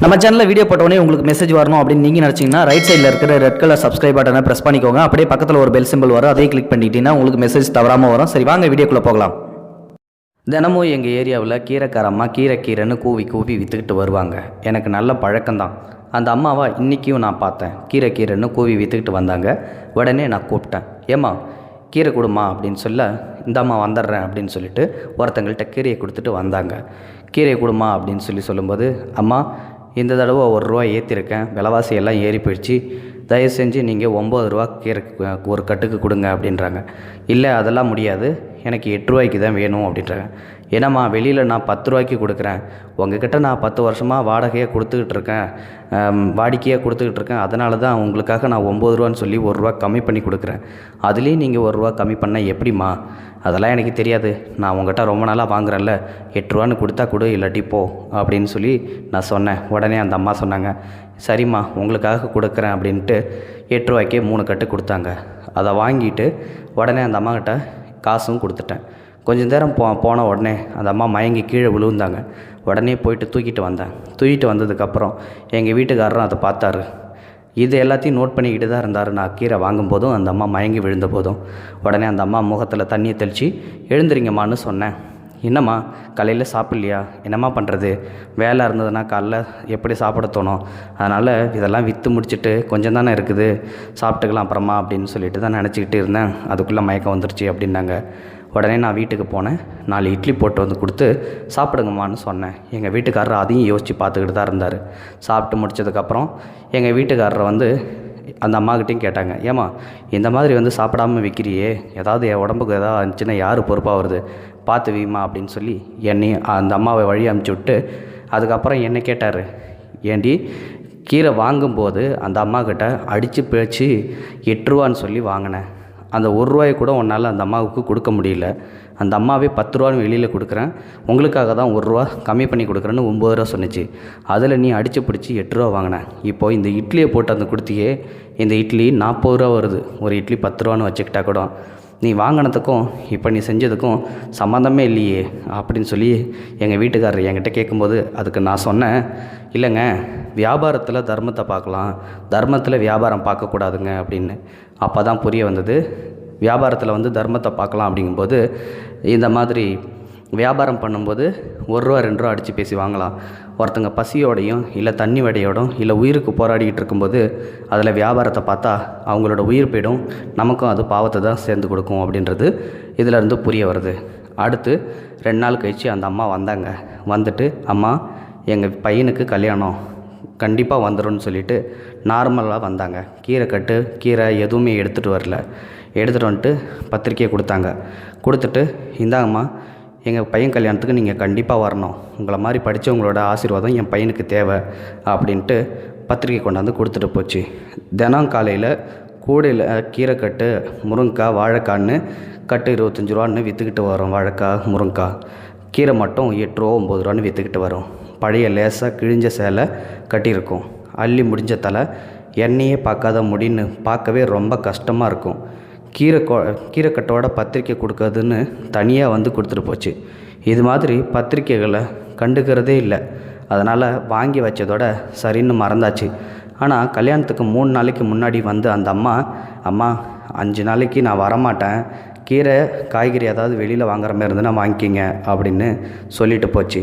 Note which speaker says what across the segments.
Speaker 1: நம்ம சேனலில் வீடியோ போட்டோடனே உங்களுக்கு மெசேஜ் வரணும் அப்படின்னு நீங்கள் நினச்சிங்கன்னா ரைட் சைடில் இருக்கிற ரெட் கலர் சப்ஸ்கிரைப் பட்டனை ப்ரெஸ் பண்ணிக்கோங்க. அப்படியே பக்கத்தில் ஒரு பெல் சிம்பிள் வரும். அதையும் கிளிக் பண்ணிட்டீங்கன்னா உங்களுக்கு மெசேஜ் தவறாமல் வரும். சரி வாங்க வீடியோக்குள்ளே போகலாம். தினமும் எங்கள் ஏரியாவில் கீரைக்காரம்மா கீரை கீரைன்னு கூவி கூவி விற்றுக்கிட்டு வருவாங்க. எனக்கு நல்ல பழக்கம்தான். அந்த அம்மாவை இன்றைக்கும் நான் பார்த்தேன். கீரை கீரைன்னு கூவி விற்றுக்கிட்டு வந்தாங்க. உடனே நான் கூப்பிட்டேன். ஏம்மா கீரை கொடுமா அப்படின்னு சொல்ல இந்த அம்மா வந்துடுறேன் அப்படின்னு சொல்லிட்டு ஒருத்தங்கள்ட்ட கீரையை கொடுத்துட்டு வந்தாங்க. கீரையை கொடுமா அப்படின்னு சொல்லி சொல்லும்போது அம்மா இந்த தடவை ஒரு ரூபா ஏற்றிருக்கேன் விலைவாசி எல்லாம் ஏறி போயிடுச்சு. தயவு செஞ்சு நீங்கள் ஒம்பது ரூபா கீரை ஒரு கட்டுக்கு கொடுங்க அப்படின்றாங்க. இல்லை அதெல்லாம் முடியாது. எனக்கு எட்டு ரூபாய்க்கு தான் வேணும் அப்படின்றாங்க. ஏன்னாம்மா வெளியில் நான் பத்து ரூபாய்க்கு கொடுக்குறேன். உங்ககிட்ட நான் பத்து வருஷமாக வாடகையாக கொடுத்துக்கிட்டு இருக்கேன். வாடிக்கையாக கொடுத்துக்கிட்டு இருக்கேன். அதனால தான் உங்களுக்காக நான் ஒம்பது ரூபான்னு சொல்லி ஒரு ரூபா கம்மி பண்ணி கொடுக்குறேன். அதுலேயும் நீங்கள் ஒரு ரூபா கம்மி பண்ணால் எப்படிம்மா? அதெல்லாம் எனக்கு தெரியாது. நான் உங்ககிட்ட ரொம்ப நாளாக வாங்குறேன்ல. எட்டு ரூபான்னு கொடுத்தா கொடு இல்லாட்டி போ அப்படின்னு சொல்லி நான் சொன்னேன். உடனே அந்த அம்மா சொன்னாங்க சரிம்மா உங்களுக்காக கொடுக்குறேன் அப்படின்ட்டு எட்டு ரூபாய்க்கே மூணு கட்டு கொடுத்தாங்க. அதை வாங்கிட்டு உடனே அந்த அம்மாக்கிட்ட காசும் கொடுத்துட்டேன். கொஞ்சம் நேரம் போ போன உடனே அந்த அம்மா மயங்கி கீழே விழுந்தாங்க. உடனே போயிட்டு தூக்கிட்டு வந்தேன். தூக்கிட்டு வந்ததுக்கப்புறம் எங்கள் வீட்டுக்காரரும் அதை பார்த்தாரு. இது எல்லாத்தையும் நோட் பண்ணிக்கிட்டு தான் இருந்தார். நான் கீரை வாங்கும்போதும் அந்த அம்மா மயங்கி விழுந்த போதும் உடனே அந்த அம்மா முகத்தில் தண்ணியை தெளித்து எழுந்துறீங்கம்மான்னு சொன்னேன். என்னம்மா காலையில் சாப்பிட்லையா? என்னம்மா பண்ணுறது வேலை இருந்ததுன்னா காலைல எப்படி சாப்பிட தோணும்? அதனால் இதெல்லாம் விற்று முடிச்சுட்டு கொஞ்சம் தானே இருக்குது. சாப்பிட்டுக்கலாம் அப்புறமா அப்படின்னு சொல்லிட்டு தான் நினச்சிக்கிட்டு இருந்தேன். அதுக்குள்ளே மயக்கம் வந்துருச்சு அப்படின்னாங்க. உடனே நான் வீட்டுக்கு போனேன். நாலு இட்லி போட்டு வந்து கொடுத்து சாப்பிடுங்கம்மான்னு சொன்னேன். எங்கள் வீட்டுக்காரர் அதையும் யோசித்து பார்த்துக்கிட்டு தான் இருந்தார். சாப்பிட்டு முடிச்சதுக்கப்புறம் எங்கள் வீட்டுக்காரரை வந்து அந்த அம்மாக்கிட்டையும் கேட்டாங்க ஏம்மா இந்த மாதிரி வந்து சாப்பிடாம விற்கிறியே ஏதாவது என் உடம்புக்கு ஏதாவது இருந்துச்சுன்னா யார் பொறுப்பாக வருது? பார்த்து வீமா அப்படின்னு சொல்லி என்னையும் அந்த அம்மாவை வழி அமுச்சு விட்டு அதுக்கப்புறம் என்னை கேட்டார் ஏண்டி கீரை வாங்கும்போது அந்த அம்மாக்கிட்ட அடித்து பிழைச்சி எட்டுருவான்னு சொல்லி வாங்கினேன். அந்த ஒரு ரூபாயை கூட உன்னால் அந்த அம்மாவுக்கு கொடுக்க முடியல. அந்த அம்மாவே பத்து ரூபான்னு வெளியில் கொடுக்குறேன். உங்களுக்காக தான் ஒரு ரூபா கம்மி பண்ணி கொடுக்குறேன்னு ஒம்பது ரூபா சொன்னிச்சு. அதில் நீ அடித்து பிடிச்சி எட்டு ரூபா வாங்கினேன் இப்போது இந்த இட்லியை போட்டு அந்த கொடுத்தியே இந்த இட்லி நாற்பது ரூபா வருது. ஒரு இட்லி பத்து ரூபான்னு வச்சுக்கிட்டா கூட. நீ வாங்கினதுக்கும் இப்போ நீ செஞ்சதுக்கும் சம்மந்தமே இல்லையே அப்படின்னு சொல்லி எங்கள் வீட்டுக்காரர் என்கிட்ட கேட்கும்போது அதுக்கு நான் சொன்னேன். இல்லைங்க வியாபாரத்தில் தர்மத்தை பார்க்கலாம். தர்மத்தில் வியாபாரம் பார்க்கக்கூடாதுங்க அப்படின்னு அப்போ தான் புரிய வந்தது. வியாபாரத்தில் வந்து தர்மத்தை பார்க்கலாம் அப்படிங்கும்போது இந்த மாதிரி வியாபாரம் பண்ணும்போது ஒரு ரூபா ரெண்டு ரூபா அடித்து பேசி வாங்கலாம். ஒருத்தங்க பசியோடையும் இல்லை தண்ணி வடையோடும் இல்லை உயிருக்கு போராடிக்கிட்டு இருக்கும்போது அதில் வியாபாரத்தை பார்த்தா அவங்களோட உயிர் போயிடும். நமக்கும் அது பாவத்தை தான் சேர்ந்து கொடுக்கும் அப்படின்றது இதிலேருந்து புரிய வருது. அடுத்து ரெண்டு நாள் கழித்து அந்த அம்மா வந்தாங்க. வந்துட்டு அம்மா எங்கள் பையனுக்கு கல்யாணம். கண்டிப்பாக வந்துடும்னு சொல்லிட்டு நார்மலாக வந்தாங்க. கீரை கட்டு கீரை எதுவுமே எடுத்துகிட்டு வரல. எடுத்துகிட்டு வந்துட்டு பத்திரிக்கையை கொடுத்தாங்க. கொடுத்துட்டு இந்தாங்கம்மா எங்கள் பையன் கல்யாணத்துக்கு நீங்கள் கண்டிப்பாக வரணும். உங்களை மாதிரி படித்தவங்களோட ஆசீர்வாதம் என் பையனுக்கு தேவை அப்படின்ட்டு பத்திரிக்கை கொண்டாந்து கொடுத்துட்டு போச்சு. தினம் காலையில் கூடையில் கீரை கட்டு முருங்கைக்காய் வாழைக்கான்னு கட்டு இருபத்தஞ்சி ரூபான்னு விற்றுக்கிட்டு வரோம். வாழைக்காய் முருங்கைக்காய் கீரை மட்டும் எட்டு ரூபா ஒம்பது ரூபான்னு விற்றுக்கிட்டு வரோம். பழைய லேசாக கிழிஞ்ச சேலை கட்டியிருக்கும். அள்ளி முடிஞ்ச தலை எண்ணெயே பார்க்காத முடின்னு பார்க்கவே ரொம்ப கஷ்டமாக இருக்கும். கீரை கொ கீரைக்கட்டோட பத்திரிக்கை கொடுக்கறதுன்னு தனியாக வந்து கொடுத்துட்டு போச்சு. இது மாதிரி பத்திரிக்கைகளை கண்டுக்கிறதே இல்லை. அதனால் வாங்கி வச்சதோட சரின்னு மறந்தாச்சு. ஆனால் கல்யாணத்துக்கு மூணு நாளைக்கு முன்னாடி வந்து அந்த அம்மா அம்மா அஞ்சு நாளைக்கு நான் வரமாட்டேன். கீரை காய்கறி ஏதாவது வெளியில் வாங்குற மாதிரி இருந்ததுன்னா வாங்கிக்கிங்க அப்படின்னு சொல்லிட்டு போச்சு.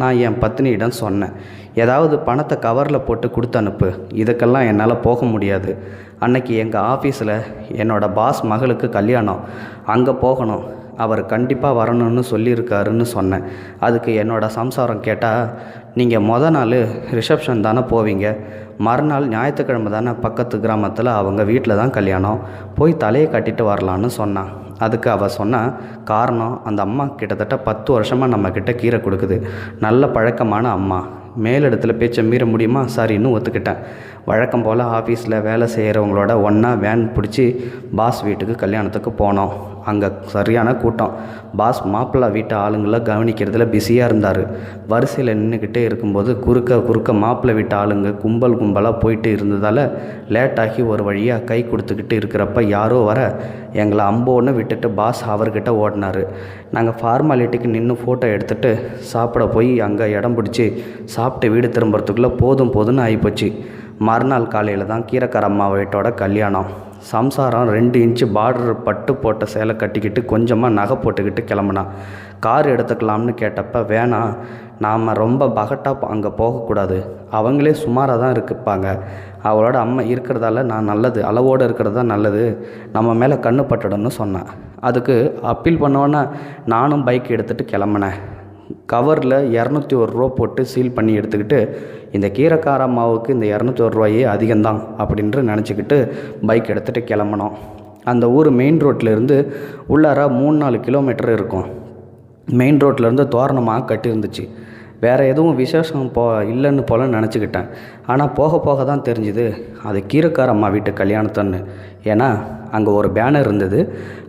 Speaker 1: நான் என் பத்னியிடம் சொன்னேன் ஏதாவது பணத்தை கவரில் போட்டு கொடுத்து அனுப்பு. இதுக்கெல்லாம் என்னால் போக முடியாது. அன்னைக்கு எங்கள் ஆஃபீஸில் என்னோடய பாஸ் மகளுக்கு கல்யாணம். அங்கே போகணும். அவர் கண்டிப்பாக வரணும்னு சொல்லியிருக்காருன்னு சொன்னேன். அதுக்கு என்னோடய சம்சாரம் கேட்டால் நீங்கள் மொத நாள் ரிசப்ஷன் தானே போவீங்க. மறுநாள் ஞாயிற்றுக்கிழமை தானே பக்கத்து கிராமத்தில் அவங்க வீட்டில் தான் கல்யாணம். போய் தலையை கட்டிட்டு வரலான்னு சொன்னான். அதுக்கு அவள் சொன்னால் காரணம் அந்த அம்மா கிட்டத்தட்ட பத்து வருஷமாக நம்மக்கிட்ட கீரை கொடுக்குது. நல்ல பழக்கமான அம்மா. மேலிடத்துல பேச்சை மீற முடியுமா? சரின்னு ஒத்துக்கிட்டேன். வழக்கம் போல் ஆஃபீஸில் வேலை செய்கிறவங்களோட ஒன்றா வேன் பிடிச்சி பாஸ் வீட்டுக்கு கல்யாணத்துக்கு போனோம். அங்கே சரியான கூட்டம். பாஸ் மாப்பிள்ளை வீட்டு ஆளுங்களை கவனிக்கிறதுல பிஸியாக இருந்தார். வரிசையில் நின்றுக்கிட்டே இருக்கும்போது குறுக்க குறுக்க மாப்பிள்ளை வீட்டு ஆளுங்க கும்பல் கும்பலாக போயிட்டு இருந்ததால் லேட்டாகி ஒரு வழியாக கை கொடுத்துக்கிட்டு இருக்கிறப்ப யாரோ வர எங்களை அம்போன்னு விட்டுட்டு பாஸ் அவர்கிட்ட ஓடினார். நாங்கள் ஃபார்மாலிட்டிக்கு நின்று ஃபோட்டோ எடுத்துகிட்டு சாப்பிட போய் அங்கே இடம் பிடிச்சி சாப்பிட்டு வீடு திரும்புறதுக்குள்ளே போதும் போதும்னு ஆகிப்போச்சு மறுநாள் காலையில் தான் கீரைக்கார அம்மா வீட்டோட கல்யாணம். சம்சாரம் ரெண்டு இன்ச்சு பார்டர் பட்டு போட்ட சேலை கட்டிக்கிட்டு கொஞ்சமாக நகை போட்டுக்கிட்டு கிளம்புனான் கார் எடுத்துக்கலாம்னு கேட்டப்ப வேணாம் நாம் ரொம்ப பகட்டாக அங்கே போகக்கூடாது. அவங்களே சுமாராக தான் இருக்குப்பாங்க. அவளோட அம்மா இருக்கிறதால நான் நல்லது அளவோடு இருக்கிறது தான் நல்லது. நம்ம மேலே கண்ணு பட்டுடணும்னு சொன்னேன். அதுக்கு அப்பீல் பண்ணோன்னே நானும் பைக் எடுத்துகிட்டு கிளம்புனேன். கவரில் இரநூத்தி ஒரு ரூபா போட்டு சீல் பண்ணி எடுத்துக்கிட்டு இந்த கீரைக்கார மாவுக்கு இந்த இரநூத்தி ஒரு ரூபாயே அதிகம்தான் அப்படின்ட்டு நினச்சிக்கிட்டு பைக் எடுத்துகிட்டு கிளம்பினோம். அந்த ஊர் மெயின் ரோட்லேருந்து உள்ளார மூணு நாலு கிலோமீட்டர் இருக்கும். மெயின் ரோட்லேருந்து தோரணமாக கட்டியிருந்துச்சு. வேறு எதுவும் விசேஷம் போ இல்லைன்னு போல நினச்சிக்கிட்டேன். ஆனால் போக போக தான் தெரிஞ்சுது அது கீரைக்கார அம்மா வீட்டு கல்யாணத்தன்னு. ஏன்னா அங்கே ஒரு பேனர் இருந்தது.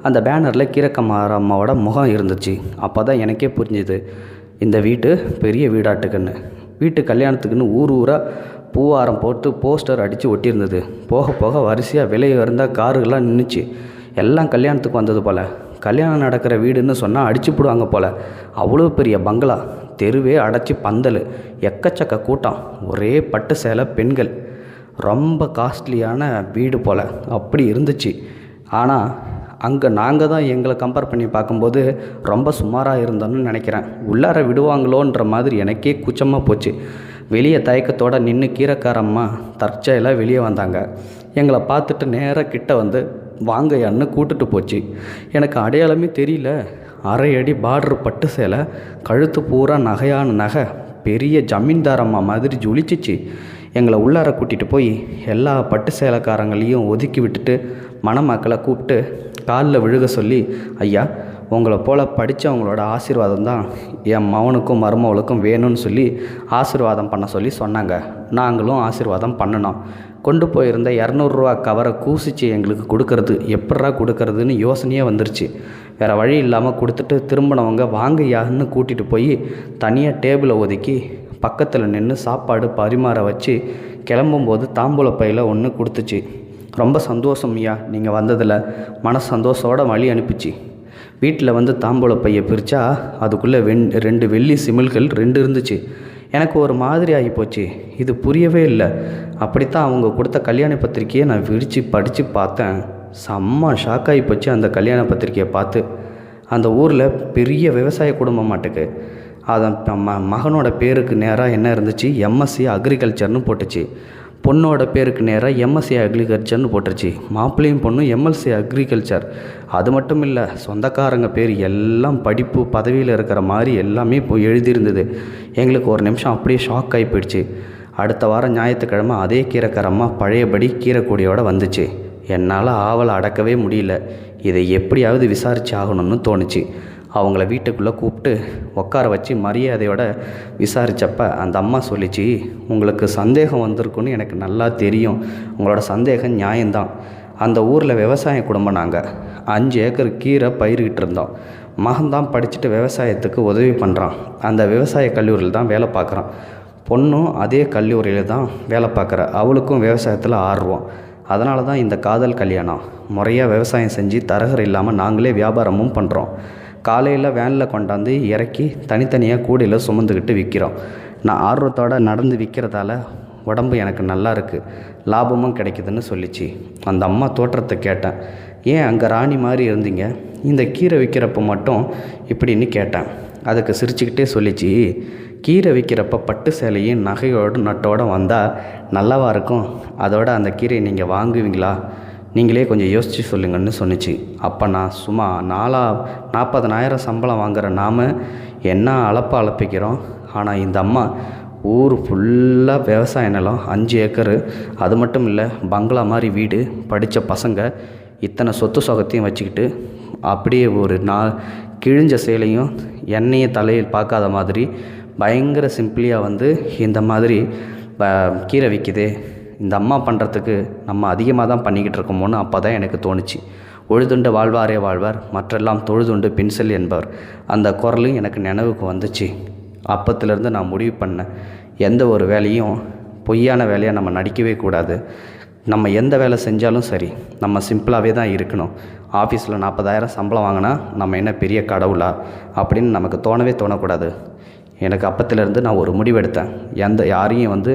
Speaker 1: அந்த பேனரில் கீரைக்கம்மார அம்மாவோட முகம் இருந்துச்சு. அப்போ தான் எனக்கே புரிஞ்சுது. இந்த வீட்டு பெரிய வீடாட்டுக்குன்னு. வீட்டு கல்யாணத்துக்குன்னு ஊர் ஊராக பூவாரம் போட்டு போஸ்டர் அடித்து ஒட்டியிருந்தது. போக போக வரிசையாக விலை உயர்ந்த காருகள்லாம் நின்றுச்சு எல்லாம் கல்யாணத்துக்கு வந்தது போல். கல்யாணம் நடக்கிற வீடுன்னு சொன்னால் அடிச்சு போடுவாங்க போல். அவ்வளோ பெரிய பங்களா. தெருவே அடைச்சி பந்தல். எக்கச்சக்க கூட்டம். ஒரே பட்டு சேலை பெண்கள். ரொம்ப காஸ்ட்லியான வீடு போல். அப்படி இருந்துச்சு. ஆனால் அங்கே நாங்கள் தான் எங்களை கம்பேர் பண்ணி பார்க்கும்போது ரொம்ப சுமாராக இருந்தோன்னு நினைக்கிறேன். உள்ளார விடுவாங்களோன்ற மாதிரி எனக்கே கூச்சமாக போச்சு. வெளியே தயக்கத்தோட நின்று கீரைக்காரம்மா தற்செயலாக வெளியே வந்தாங்க. எங்களை பார்த்துட்டு நேராக கிட்ட வந்து வாங்கயான்னு கூட்டுட்டு போச்சு. எனக்கு அடையாளமே தெரியல. அரை அடி பார்டர் பட்டு சேலை கழுத்து பூரா நகையான நகை பெரிய ஜமீன்தாரம்மா மாதிரி ஜொலிச்சிச்சு. எங்களை உள்ளார கூட்டிகிட்டு போய் எல்லா பட்டு சேலைக்காரங்களையும் ஒதுக்கி விட்டுட்டு மணமக்களை கூப்பிட்டு காலில் விழுக சொல்லி ஐயா உங்களை போல் படித்தவங்களோட ஆசீர்வாதம் தான் என் மவனுக்கும் மருமவளுக்கும் வேணும்னு சொல்லி ஆசீர்வாதம் பண்ண சொல்லி சொன்னாங்க. நாங்களும் ஆசீர்வாதம் பண்ணினோம். கொண்டு போயிருந்த இரநூறுவா கவரை கூசிச்சு எங்களுக்கு கொடுக்கறது. எப்படா கொடுக்கறதுன்னு யோசனையே வந்துருச்சு. வேறு வழி இல்லாமல் கொடுத்துட்டு திரும்பினவங்க வாங்கய்யான்னு கூட்டிகிட்டு போய் தனியாக டேபிளை ஒதுக்கி பக்கத்தில் நின்று சாப்பாடு பரிமாற வச்சு கிளம்பும்போது தாம்பூல பையில் ஒன்று கொடுத்துச்சு. ரொம்ப சந்தோஷம் ஐயா. நீங்கள் வந்ததில் மன சந்தோஷோட வழி அனுப்பிச்சு. வீட்டில் வந்து தாம்பூல பையை பிரித்தா அதுக்குள்ளே வெண் ரெண்டு வெள்ளி சிமிழ்கள் ரெண்டு இருந்துச்சு. எனக்கு ஒரு மாதிரி ஆகிப்போச்சு இது புரியவே இல்லை. அப்படித்தான் அவங்க கொடுத்த கல்யாண பத்திரிக்கையை நான் விரித்து படித்து பார்த்தேன். செம்ம ஷாக் போச்சு அந்த கல்யாண பத்திரிக்கையை பார்த்து. அந்த ஊரில் பெரிய விவசாய குடும்பம் மாட்டுக்கு. அதன் ம மகனோட பேருக்கு நேராக என்ன இருந்துச்சு? எம்எஸ்சி அக்ரிகல்ச்சர்னு போட்டுச்சு. பொண்ணோட பேருக்கு நேராக எம்எஸ்சி அக்ரிகல்ச்சர்னு போட்டுருச்சு. மாப்பிள்ளையும் பொண்ணும் எம்எல்சி அக்ரிகல்ச்சர் அது மட்டும் இல்லை சொந்தக்காரங்க பேர் எல்லாம் படிப்பு பதவியில் இருக்கிற மாதிரி எல்லாமே இப்போ எழுதியிருந்தது. எங்களுக்கு ஒரு நிமிஷம் அப்படியே ஷாக் ஆகி போயிடுச்சு. அடுத்த வாரம் ஞாயிற்றுக்கிழமை அதே கீரைக்காரம்மா பழையபடி கீரைக்கூடியோட வந்துச்சு. என்னால் ஆவலை அடக்கவே முடியல. இதை எப்படியாவது விசாரிச்சு ஆகணும்னு தோணுச்சு. அவங்கள வீட்டுக்குள்ளே கூப்பிட்டு உட்கார வச்சு மரியாதையோட விசாரித்தப்ப அந்த அம்மா சொல்லிச்சு உங்களுக்கு சந்தேகம் வந்திருக்குன்னு எனக்கு நல்லா தெரியும். உங்களோட சந்தேகம் நியாயம்தான். அந்த ஊரில் விவசாய குடும்பம் நாங்கள் அஞ்சு ஏக்கர் கீரை பயிர்கிட்டு இருந்தோம். மகன்தான் படிச்சுட்டு விவசாயத்துக்கு உதவி பண்ணுறான் அந்த விவசாய கல்லூரியில் தான் வேலை பார்க்குறான். பொண்ணும் அதே கல்லூரியில் தான் வேலை பார்க்குற. அவளுக்கும் விவசாயத்தில் ஆர்வம். அதனால தான் இந்த காதல் கல்யாணம். முறையாக விவசாயம் செஞ்சு தரகர் இல்லாமல் நாங்களே வியாபாரமும் பண்ணுறோம் காலையில் வேனில் கொண்டாந்து இறக்கி தனித்தனியாக கூடையில் சுமந்துக்கிட்டு விற்கிறோம் நான் ஆர்வத்தோடு நடந்து விற்கிறதால உடம்பு எனக்கு நல்லா இருக்குது லாபமும் கிடைக்குதுன்னு சொல்லிச்சு. அந்த அம்மா தோற்றத்தை கேட்டேன். ஏன் அங்கே ராணி மாதிரி இருந்தீங்க? இந்த கீரை விற்கிறப்ப மட்டும் இப்படின்னு கேட்டேன். அதுக்கு சிரிச்சுக்கிட்டே சொல்லிச்சு. கீரை விற்கிறப்ப பட்டு சேலையும் நகையோடு நட்டோடு வந்தால் நல்லாவா இருக்கும்? அதோட அந்த கீரையை நீங்கள் வாங்குவீங்களா? நீங்களே கொஞ்சம் யோசித்து சொல்லுங்கன்னு சொன்னிச்சு. அப்போ நான் சும்மா நாலா நாற்பதனாயிரம் சம்பளம் வாங்குகிற நாம் என்ன அளப்ப அளப்பிக்கிறோம் ஆனால் இந்த அம்மா ஊர் ஃபுல்லாக விவசாய நிலம் அஞ்சு ஏக்கரு. அது மட்டும் இல்லை பங்களா மாதிரி வீடு படித்த பசங்க இத்தனை சொத்து சொகத்தையும் வச்சுக்கிட்டு அப்படியே ஒரு நா கிழிஞ்ச சேலையும் எண்ணெயை தலையில் பார்க்காத மாதிரி பயங்கர சிம்பிளியாக வந்து இந்த மாதிரி கீரை விற்கிதே இந்த அம்மா பண்ணுறதுக்கு நம்ம அதிகமாக தான் பண்ணிக்கிட்டு இருக்கோமோன்னு அப்போ தான் எனக்கு தோணுச்சு. உழுதுண்டு வாழ்வாரே வாழ்வார் மற்றெல்லாம் தொழுதுண்டு பின்சல் என்பவர். அந்த குரலும் எனக்கு நினைவுக்கு வந்துச்சு. அப்பத்திலேருந்து நான் முடிவு பண்ணேன். எந்த ஒரு வேலையும் பொய்யான வேலையாக நம்ம நடிக்கவே கூடாது. நம்ம எந்த வேலை செஞ்சாலும் சரி நம்ம சிம்பிளாகவே தான் இருக்கணும். ஆஃபீஸில் நாற்பதாயிரம் சம்பளம் வாங்கினா நம்ம என்ன பெரிய கடவுளா? அப்படின்னு நமக்கு தோணவே தோணக்கூடாது. எனக்கு அப்பத்திலேருந்து நான் ஒரு முடிவெடுத்தேன். எந்த யாரையும் வந்து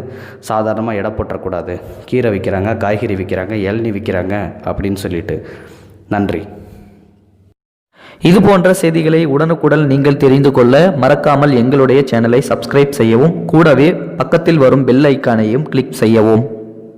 Speaker 1: சாதாரணமாக எடை போட்டுறக்கூடாது கீரை விற்கிறாங்க காய்கறி விற்கிறாங்க இளநி விற்கிறாங்க அப்படின்னு சொல்லிட்டு. நன்றி.
Speaker 2: இது போன்ற செய்திகளை உடனுக்குடன் நீங்கள் தெரிந்து கொள்ள மறக்காமல் எங்களுடைய சேனலை சப்ஸ்கிரைப் செய்யவும் கூடவே பக்கத்தில் வரும் பெல் ஐக்கானையும் கிளிக் செய்யவும்.